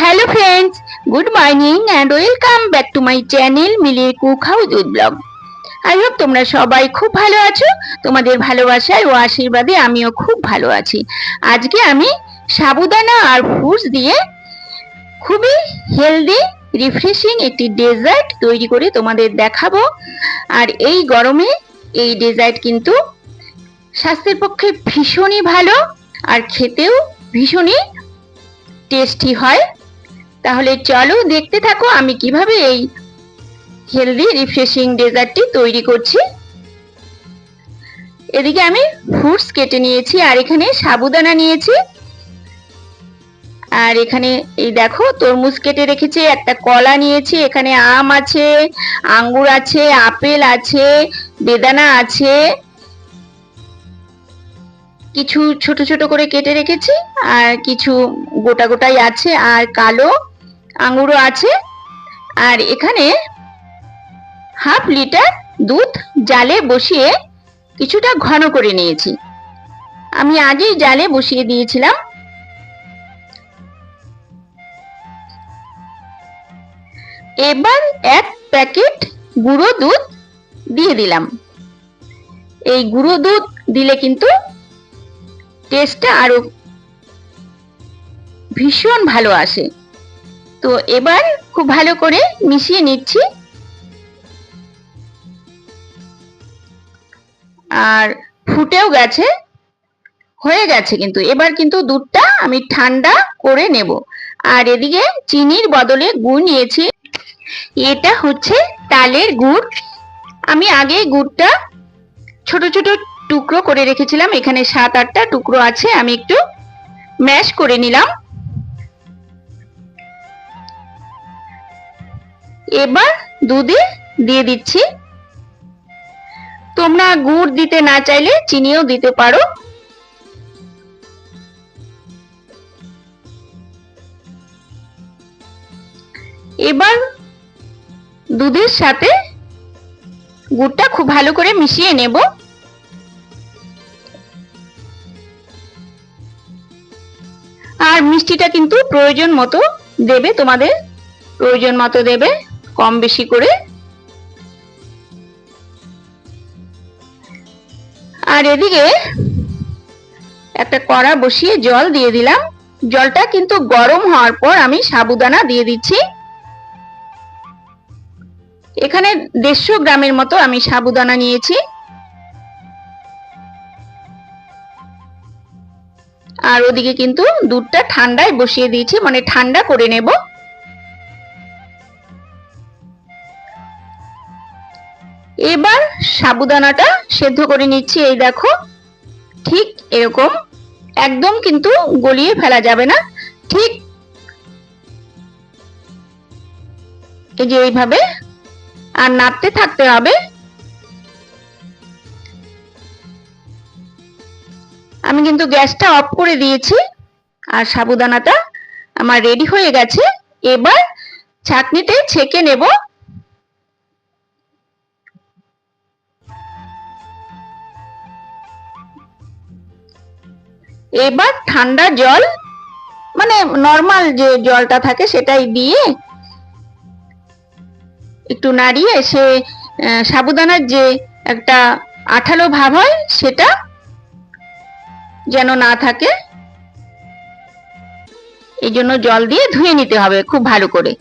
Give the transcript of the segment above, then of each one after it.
Hello friends good morning and welcome back to my channel মিলির cook house with blog I hope তোমরা সবাই খুব ভালো আছো। তোমাদের ভালোবাসায় ও আশীর্বাদে আমিও খুব ভালো আছি। আজকে আমি সাবুদানা আর ফ্রুটস দিয়ে খুবই হেলদি রিফ্রেশিং একটি ডেজার্ট তৈরি করে তোমাদের দেখাবো। আর এই গরমে এই ডেজার্ট কিন্তু স্বাস্থ্যের পক্ষে ভীষণই ভালো আর খেতেও ভীষণই টেস্টি হয়। তাহলে চলো দেখতে থাকো আমি কীভাবে এই হেলদি রিফ্রেশিং ডেজার্টটি তৈরি করছি। এদিকে আমি ফ্রুটস কেটে নিয়েছি আর এখানে সাবুদানা নিয়েছি। আর এখানে এই দেখো তরমুজ কেটে রেখেছি, একটা কলা নিয়েছি, এখানে আম আছে, আঙ্গুর আছে, আপেল আছে, বেদানা আছে। কিছু ছোট ছোট করে কেটে রেখেছি আর কিছু গোটা গোটাই আছে আর কালো আঙুরও আছে। আর এখানে হাফ লিটার দুধ জালে বসিয়ে কিছুটা ঘন করে নিয়েছি। আমি আগেই জালে বসিয়ে দিয়েছিলাম। এবার এক প্যাকেট গুঁড়ো দুধ দিয়ে দিলাম। এই গুঁড়ো দুধ দিলে কিন্তু টেস্টটা আরও ভীষণ ভালো আসে। তো এবার খুব ভালো করে মিশিয়ে নিচ্ছি। আর ফুটেও গেছে, হয়ে গেছে কিন্তু। এবার কিন্তু দুধটা আমি ঠান্ডা করে নেব। আর এদিকে চিনির বদলে গুড় নিয়েছি। এটা হচ্ছে তালের গুড়। আমি আগে গুড়টা ছোট ছোট টুকরো করে রেখেছিলাম। এখানে সাত আটটা টুকরো আছে, আমি একটু ম্যাশ করে নিলাম। এবার দুধে দিয়ে দিচ্ছি। তোমরা গুড় দিতে না চাইলে চিনিও দিতে পারো। এবার দুধের সাথে গুড়টা খুব ভালো করে মিশিয়ে নেব। আর মিষ্টিটা কিন্তু প্রয়োজন মতো দেবে, তোমাদের প্রয়োজন মতো দেবে। কম বেশি করে। আর এদিকে একটা কড়া বসিয়ে জল দিয়ে দিলাম। জলটা কিন্তু গরম হওয়ার পর আমি সাবুদানা দিয়ে দিচ্ছি। এখানে দেড়শো গ্রামের মতো আমি সাবুদানা নিয়েছি। আর ওদিকে কিন্তু দুধটা ঠান্ডায় বসিয়ে দিয়েছি মানে ঠান্ডা করে নেব। এবার সাবুদানাটা সেদ্ধ করে নিচ্ছি, এই দেখো। ঠিক এরকম। একদম কিন্তু গলিয়ে ফেলা যাবে না। ঠিক এই যে এইভাবে। আর নাড়তে থাকতে হবে। আমি কিন্তু গ্যাসটা অফ করে দিয়েছি। আর সাবুদানাটা আমার রেডি হয়ে গেছে। এবার ছাঁকনিতে ছেঁকে নেব। এবার ঠান্ডা জল মানে নর্মাল যে জলটা থাকে সেটাই দিয়ে একটু নাড়িয়ে সে সাবুদানার যে একটা আঠালো ভাব হয় সেটা যেন না থাকে, এই জন্য জল দিয়ে ধুয়ে নিতে হবে খুব ভালো করে।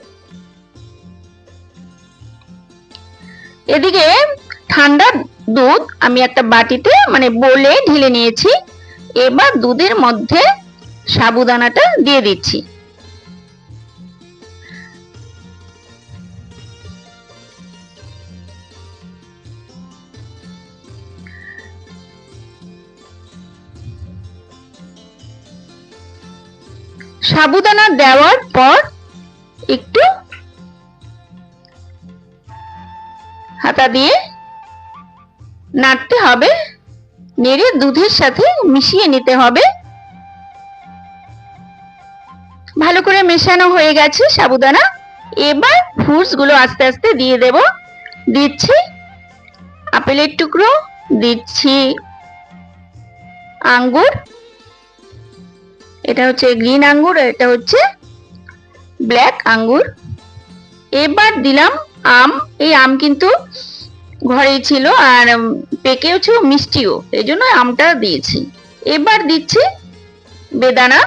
এদিকে ঠান্ডা দুধ আমি একটা বাটিতে মানে বলে ঢেলে নিয়েছি। এবার দুধের মধ্যে সাবুদানাটা দিয়ে দিচ্ছি। সাবুদানা দেওয়ার পর একটু হাতা দিয়ে নাড়তে হবে। নেড়ে দুধের সাথে মিশিয়ে নিতে হবে। ভালো করে মেশানো হয়ে গেছে সাবুদানা। এবার ফ্রুটসগুলো আস্তে আস্তে দিয়ে দেব। দিচ্ছি আপেলের টুকরো, দিচ্ছি আঙ্গুর। এটা হচ্ছে গ্রিন আঙ্গুর এটা হচ্ছে ব্ল্যাক আঙ্গুর। এবার দিলাম আম। এই আম কিন্তু ঘরেই ছিল আর পেকেওছে মিষ্টিও। এই জন্য আমটা দিয়েছি। এবার দিচ্ছি বেদানা।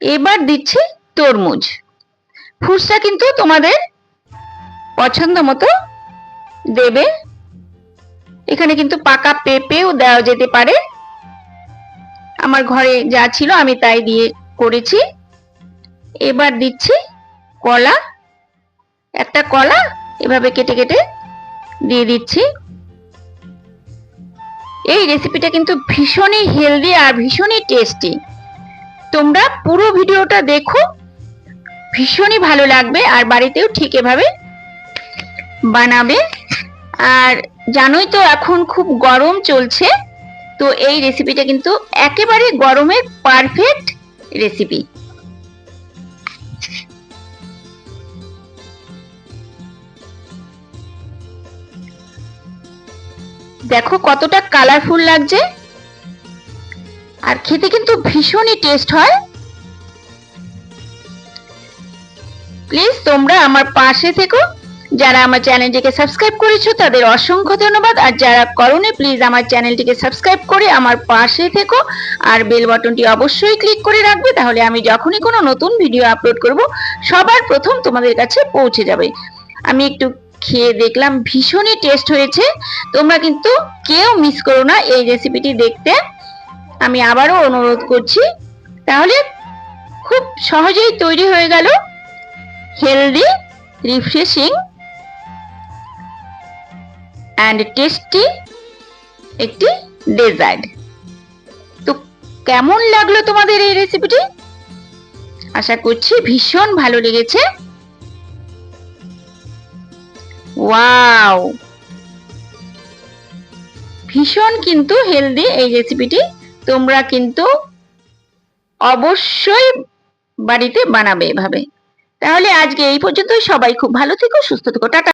এবার দিচ্ছি তরমুজ। ফ্রুটসটা কিন্তু তোমাদের পছন্দ মতো দেবে। এখানে কিন্তু পাকা পেঁপেও দেওয়া যেতে পারে। আমার ঘরে যা ছিল আমি তাই দিয়ে করেছি। এবার দিচ্ছি কলা। একটা কলা এভাবে কেটে কেটে দিয়ে দিচ্ছি। এই রেসিপিটা কিন্তু ভীষণই হেলদি আর ভীষণই টেস্টি তোমরা পুরো ভিডিওটা দেখো, ভীষণই ভালো লাগবে আর বাড়িতেও ঠিক এভাবে বানাবে। আর জানোই তো এখন খুব গরম চলছে, তো এই রেসিপিটা কিন্তু একেবারে গরমের পারফেক্ট রেসিপি দেখো কতটা কালারফুল লাগছে। আর খেতে কিন্তু ভীষণই টেস্ট হয়। প্লিজ তোমরা আমার পাশে থেকো। যারা আমার চ্যানেলটিকে সাবস্ক্রাইব করেছ, তাদের অসংখ্য ধন্যবাদ। আর যারা করোনি প্লিজ আমার চ্যানেলটিকে সাবস্ক্রাইব করে আমার পাশে থেকো। আর বেল বাটনটি অবশ্যই ক্লিক করে রাখবে, তাহলে আমি যখনই কোনো নতুন ভিডিও আপলোড করব, সবার প্রথম তোমাদের কাছে পৌঁছে যাবে। আমি একটু খেয়ে দেখলাম, ভীষণই টেস্ট হয়েছে। তোমরা কিন্তু কেউ মিস করো না এই রেসিপিটি দেখতে। আমি আবারও অনুরোধ করছি, তাহলে খুব সহজেই তৈরি হয়ে গেল। হেলদি রিফ্রেশিং অ্যান্ড টেস্টি একটি ডেজার্ট তো কেমন লাগল তোমাদের এই রেসিপিটি আশা করছি ভীষণ ভালো লেগেছে। ওয়াও ভীষণ কিন্তু হেলদি এই রেসিপিটি তোমরা কিন্তু অবশ্যই বাড়িতে বানাবে এভাবে। তাহলে আজকে এই পর্যন্ত সবাই খুব ভালো থেকো, সুস্থ থেকো। টাটা।